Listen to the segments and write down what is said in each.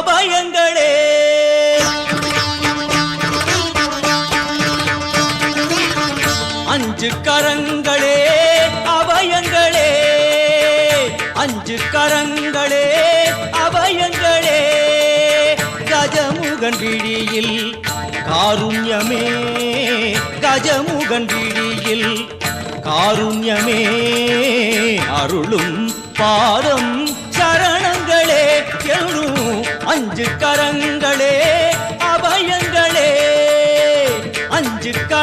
அபயங்களே. அஞ்சு கரங்களே அபயங்களே. அஞ்சு கரங்களே அபயங்களே. கஜமுகன் விழியில் காருண்யமே. கஜமுகன் விழியில் காருண்யமே. அருளும் பாதம் சரணங்களே எழும் அஞ்சு கரங்களே அபயங்களே. அஞ்சு கரங்களே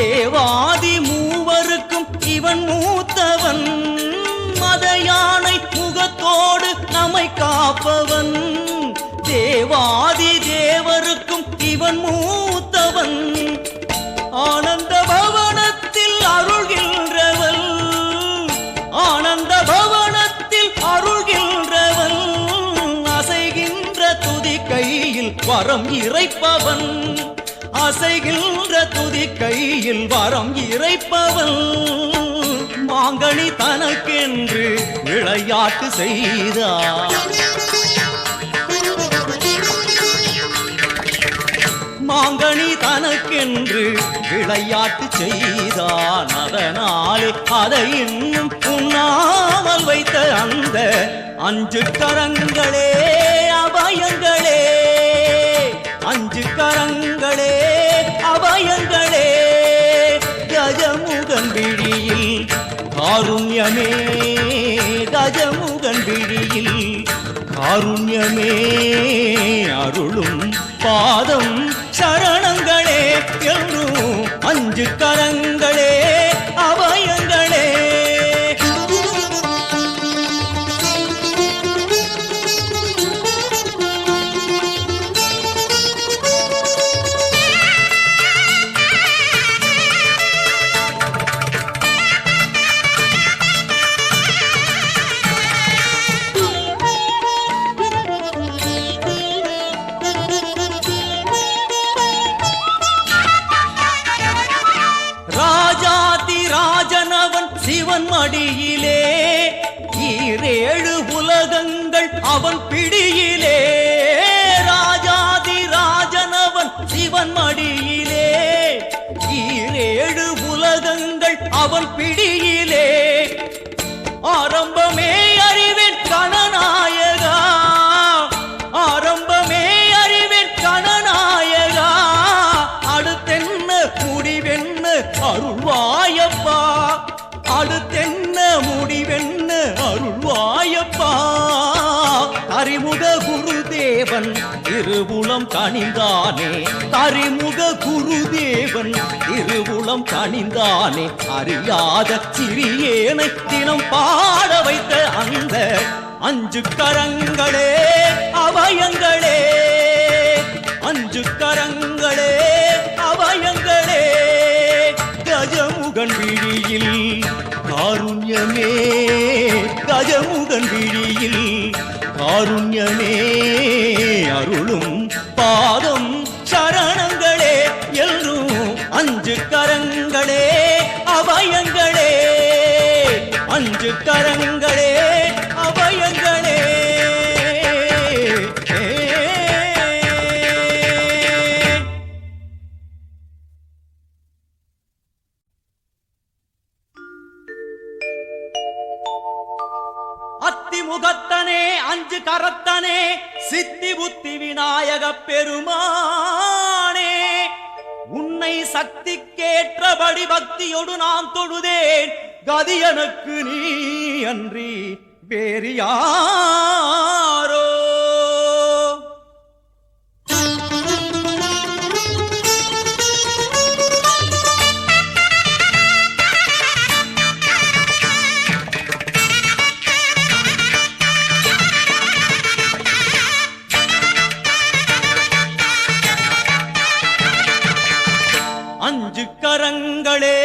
தேவாதி மூவருக்கும் இவன் மூத்தவன். மத யானை முகத்தோடு நம்மை காப்பவன். தேவாதி தேவருக்கும் இவன் மூத்தவன். ஆனந்த பவனத்தில் அருள்கின்றவன் ஆனந்த பவனத்தில் அருள்கின்றவன் அசைகின்ற துதி கையில் வரம் இறைப்பவன். அசைகின்ற துதி கையில் வரம் இறைப்பவன் மாங்கனி தனக்கென்று விளையாட்டு செய்தார் மாங்கனி தனக்கென்று விளையாட்டு செய்தான். அதனாலே அதை இன்னும் புண்ணாமல் வைத்த அந்த அஞ்சு கரங்களே அபாயங்கள். காருண்யமே கஜமுகன் விழியில். காருண்யமே அருளும் பாதம் சரணங்களே என்றும் அஞ்சு கரங்களே. பிடியிலே ராஜாதி ராஜனவன் சிவன் மடியிலே. ஈரேழு உலகங்கள் அவன் பிடியிலே. ஆரம்பமே அறிவேன் கணநாயகா ஆரம்பமே அறிவேன் கணநாயகா அடுத்தென்ன முடிவென்ன அருள்வாயப்பா. அடுத்தென்ன முடிவென்ன அருள்வாயப்பா. அறிமுக குருதேவன் திருவுளம் கணிந்தானே அறிமுக குருதேவன் திருவுளம் கணிந்தானே அறியாத சிறியேனை தினம் பாட வைத்த அந்த அஞ்சு கரங்களே அபயங்களே அஞ்சு கரங்களே அபயங்களே கஜமுகன் விழியில் காருண்யமே கஜமுகன் விழியில் காருண்யமே. அருளும் பாதம் சரணங்களே என்றும் அஞ்சு கரங்களே அபயங்களே. அஞ்சு கரங்களே அபயங்கள். கரத்தனே சித்தி புத்தி விநாயக பெருமானே. உன்னை சக்திக்கேற்றபடி பக்தியோடு நான் தொழுதேன். கதி எனக்கு நீ அன்றி வேறு அஞ்சு கரங்களே.